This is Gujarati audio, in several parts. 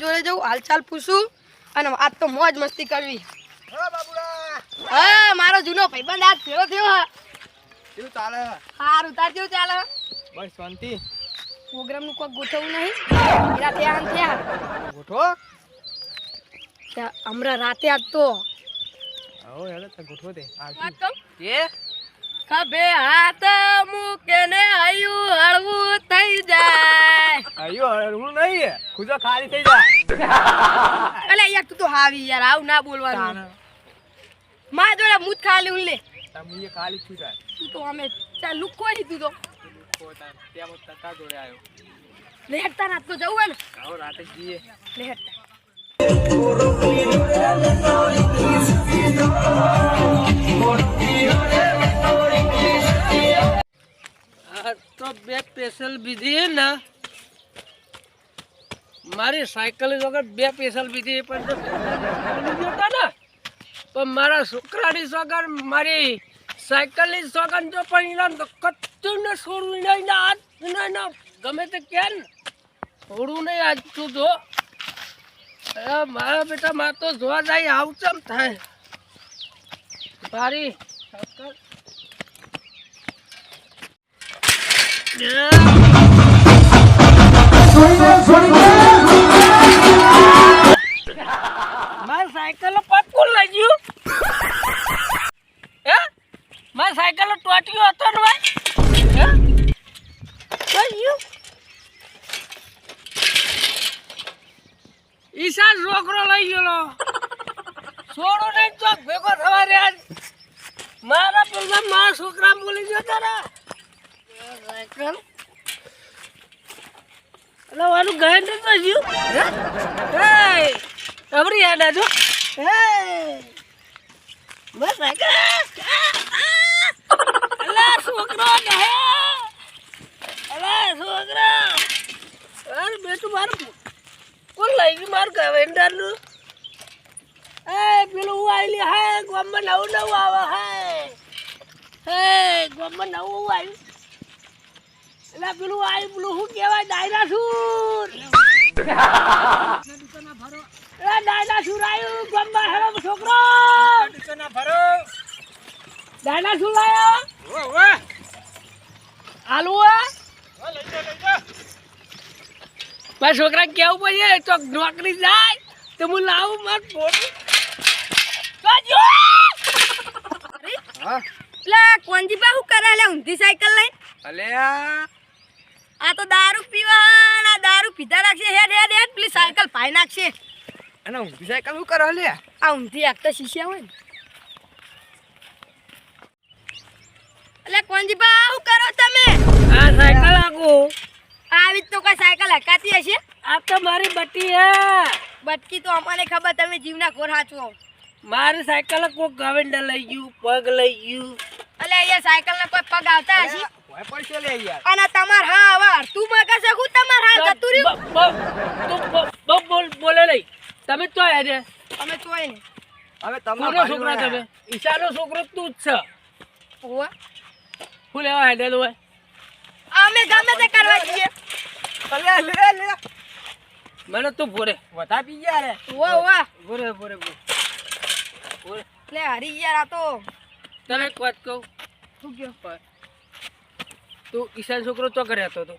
જોડે જવું હાલચાલ પૂછું. અને આજ તો મોજ મસ્તી કરવી. હા મારો જૂનો ભાઈબંધ આજ થયો હા. કેવું ચાલે? સારું તાર કેવું ચાલે? બસ શાંતિ. પ્રોગ્રામનું કોઈ ગોઠવું નહીં? થયા. ગોઠવો. ત્યાં હમણાં રાતે આજ તો. આવો હેડો ગોઠવો દે વાત કે? ખભે હાથ મૂકે ને હયું હળવું થઈ જાય. અયો હળવું નહીં ખુજો ખાલી થઈ જાય. અલે યાર તું તો હાવી યાર આવું ના બોલવાનું. માં જોડે મુત ખાલી ઉલે તમે એ ખાલી થઈ જાય તું તો અમે ચા લુકો ની તું તો. ત્યાં તકા જોડે આવ્યો લેહટતા રાત તો જવું હોય ને? આવો રાતે જઈએ. લેહટતા બીજી બીધી ને, મારી સાયકલ વગર બે સ્પેશિયલ બીધી પણ પણ મારા છોકરાની વગર મારી સાયકલની વગર જો પણ એના કચ્છું ને છોડવું નહીં આજ ને ગમે તે કેમ છોડવું નહીં આજ તું જો. મારા બેટા માં તો જોવા જાય, આવું ચમ થાય. મારી સાયકલ મારી સાયકલ પટકું લઈ ગયું હે? મારી સાયકલ ટોટ્યો હતો ને ભાઈ? હે? ગયું ઈશા છોકરો લઈ ગયેલો. છોડો નહીં ચોક ભેગો થવા રહ્યા મારા પેલા મારા છોકરા બોલી ગયો તારા સાયકલ એટલે મારું ગાય નતો જ્યું હે? ખબરી યાદ આજો. હે? બસ અલા, છોકરો ને હે અલા, છોકરો. અરે બેટું મારું કોણ લઈ ગયું મારું ગવેન્ડરનું એ પેલું હું આવેલી હે, ગોમમાં નવું નવું આવે હે. હે, ગોમમાં નવું આવ્યું એટલે પેલું આવ્યું પેલું શું કહેવાય? ડાયનાસુર. એ ડાયનાસુર આવ્યું ગોમમાં હેરો છોકરો. ભરો આવ્યો આલુ મારા છોકરા કેવું પડે તો નોકરી જાય તો હું લાવું માર ફોટો કાજો હા. એટલે કોંજી બા શું કરે લે ઊંધી સાયકલ આ તો દારૂ પીવાના દારૂ પીધા રાખશે. હેડ હેડ હેડ પેલી સાયકલ પાઈ નાખશે. અને ઊંધી સાયકલ શું કરો લે? આ ઊંધી આખતા શીશ્યા હોય ને. એટલે કોંજી બા શું કરો તમે? આ સાયકલ આખું આવી તો કોઈ સાયકલ હકાતી હશે? આ તો મારી બટી હે. બટકી તો અમને ખબર તમે જીવના ઘોર હાચવો મારી સાયકલ કોઈ ગવેન્ડર લઈ ગયું પગ લઈ ગયું. એટલે અહીંયા સાયકલ ને કોઈ પગ આવતા હશે? પડશે લે યાર. અને તમાર હા આવાર તું મગજ હું તમાર હા જતું રહ્યું? બ- બ- તું બોલ- બોલે નહીં તમે તો યાર અમે તો આયા હવે તમારો છોકરો તમે? ઈશાનો છોકરો તું જ છે. ઓવા હું લેવા હેડેલ હોય? અમે ગમે તે કરવા જઈએ. લે લે લે. મને તું ભોરે. વધા પી ગયા રે. ઓ ઓવા ભોરે ભોરે ભોરે. ભોરે એટલે હરી યાર આ તો. તને એક વાત કહું? શું કયો તું ઈશાન છોકરો તો કરે હતો. તું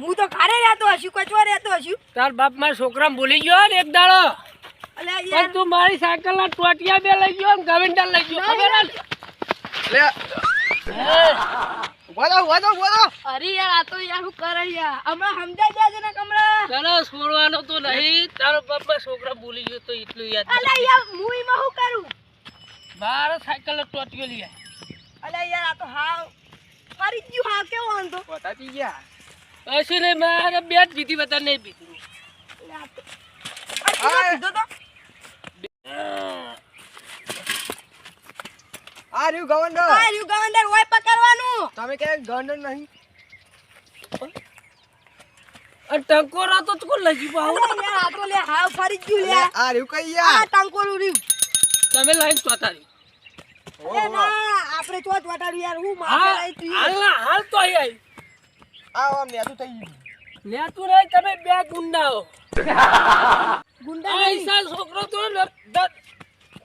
હું તો ઘરે રહેતો હશું કચવા રહેતો હશું. તાર બાપ મારા છોકરા ભૂલી ગયો ને એક દાડો. પણ યાર. તું મારી સાયકલ ના ટોટિયા બે લઈ ગયો ને ગવેન્ડર લઈ ગયો ખબર હે? લે. બોલો વાદો વાદો હરી યાર આ તો યાર હું કરે યાર. હમણાં સમજાઈ દેજે ને કમરા તને છોડવાનો તો નહીં તારો બાપ મારા છોકરા ભૂલી ગયો તો એટલું યાદ અલે યાર હું એમાં શું કરું? મારા સાયકલ ટોટિયો લઈ. અલે યાર આ તો હાવ. ફરી ગયું હા કેવો વાંધો? વધા પી ગયા. હશે ને મારે બે જ પીધી બધા નહીં પીધી આ રહ્યું ગવર્નર. આ રહ્યું ગવર્નર ઓય પકડવાનું. તમે કે ગવર્નર નહીં? ટંકોરા તો તું લઈ ગયું? અલે આ તો લે હા ફરી ગયું લે. આ રહ્યું કઈ આ ટંકોરું રહ્યું. તમે લાઈન ચોતારી અલે ના આપણે ચોટ વટાડ્યું યાર હું માથે લઈ તું. હાલ હાલ તો આઈ. આવી આ આમ નેતું થઈ ગયું. લે તું નહીં તમે બે ગુંડાઓ. ગુંડા આ છોકરો તો ન- દ-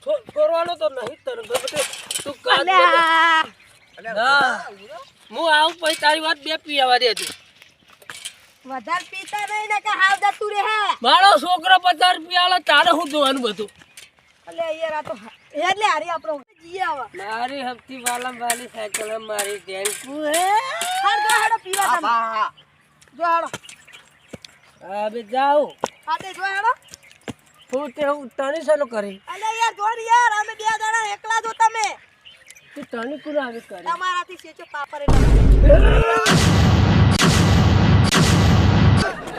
તો નહીં તને તું બને. હું. આવું પછી તારી વાત બે પીવા આવવા દે તું વધારે પીતા નહીં ને કે હાવ જતું રહે. મારો છોકરો પચાસ રૂપિયા આલે તારે હું જોવાનું બધું? અલ્યા યાર આ તો એટલે હારી આપણો જીએ આવા મારી હપ્તી વાલમ વાલી સાયકલ મારી ટેન્કુ હે હાર જો હેડો પીવા તમે જો હેડો હા બે જાઓ હા તે જો હેડો તું તે હું તણી ચાલુ કરી અલ્યા યાર જોડ યાર અમે બે જણા એકલા જો તમે તું તણી કુને આવી કરી તમારાથી સેચો પાપર એટલે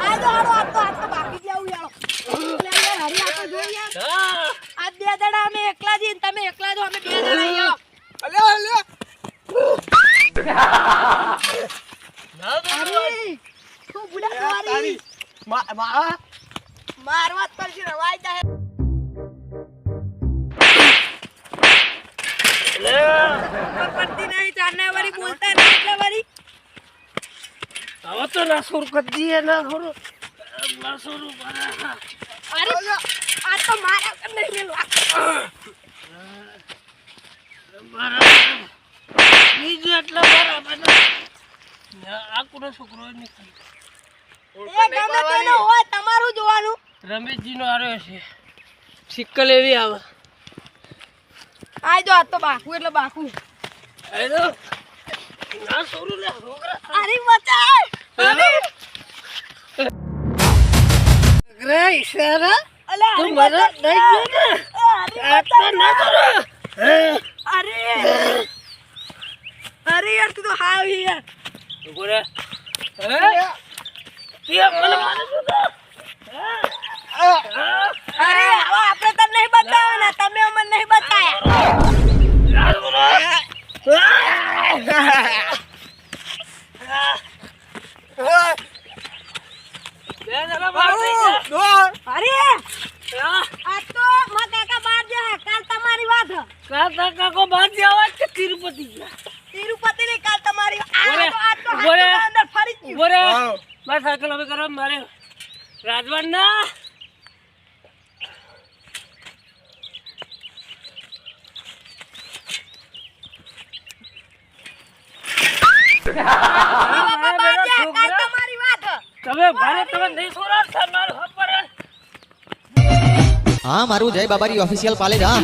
આ જો હેડો આ તો આ તો બાકી જાવ યાર અલ્યા યાર હરી આ તો જો યાર હા આ બે જણા અમે એકલા છીએ ને તમે એકલા જો અમે બે જણા યાર અલ્યા અલ્યા ના બે અરે તું બુડા મારી તારી મા મા મારવા જ પડશે ને વાય જાહે ખબર પડતી નહીં ચારને વારી બોલતા નહીં એટલે વારી હવે તો ના સુર કરી દઈએ ના ખરો ના સુર બરા અરે આ તો મારા કર નહીં મેલવા બીજું એટલે બરાબર આ કોનો છોકરો હોય તમારું જોવાનું રમેશજી નો? આવ્યો છે સિક્કલ એવી આવે આ જો આ તો બાકુ એટલે બાકુ હેલો ના સોરું લે અરે બચાય અરે છોકરા ઈશારા અલે તું મારા નહીં. ને આટલા ના કરો. અરે અરે! યાર તું તો હાવ યાર. બોલે હે? તે મને મારે શું તો અરે હવે આપણે તને નહીં બતાવવાના તમે અમને નહીં બતાયા બે જણા બહાર થઈ ગયા. અરે હા. આ તો મારા કાકા બહાર જાય કાલ તમારી વાત હ. કાકો બહાર જવા કે તિરુપતિ ગયા તિરુપતિ ની કાલ તમારી આ તો આ તો અંદર ફરી ગયું. ઊભો રે સાયકલ હવે કરો મારે રાજવાન ના બાબા બહાર જાય કાલ તમારી વાત. હ. તમે ભારે તમે નહીં સોરા મારું હા મારું જય બાબારી ઓફિશિયલ પાલેજ હા